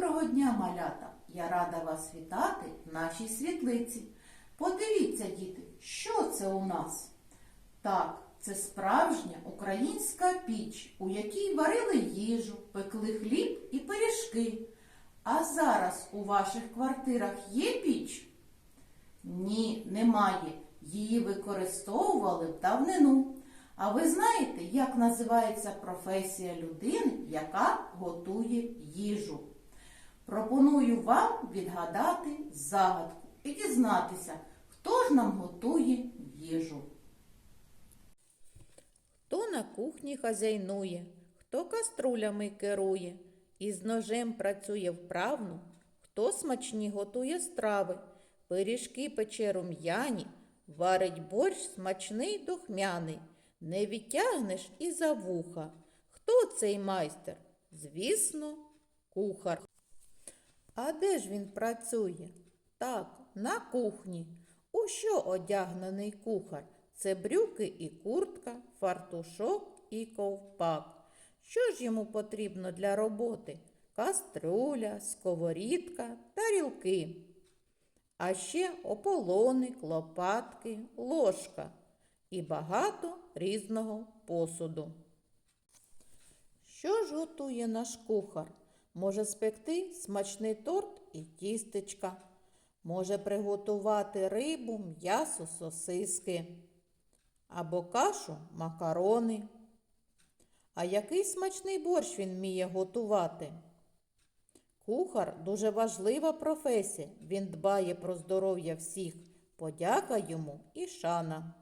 Доброго дня, малята! Я рада вас вітати в нашій світлиці. Подивіться, діти, що це у нас? Так, це справжня українська піч, у якій варили їжу, пекли хліб і пиріжки. А зараз у ваших квартирах є піч? Ні, немає. Її використовували в давнину. А ви знаєте, як називається професія людини, яка готує їжу? Пропоную вам відгадати загадку і дізнатися, хто ж нам готує їжу. Хто на кухні хазяйнує, хто каструлями керує, і з ножем працює вправно, хто смачні готує страви, пиріжки пече рум'яні, варить борщ смачний духмяний, не відтягнеш і за вуха. Хто цей майстер? Звісно, кухар. А де ж він працює? Так, на кухні. У що одягнений кухар? Це брюки і куртка, фартушок і ковпак. Що ж йому потрібно для роботи? Каструля, сковорідка, тарілки. А ще ополони, клопатки, ложка і багато різного посуду. Що ж готує наш кухар? Може спекти смачний торт і тістечка. Може приготувати рибу, м'ясо, сосиски. Або кашу, макарони. А який смачний борщ він вміє готувати? Кухар дуже важлива професія. Він дбає про здоров'я всіх. Подяка йому і шана.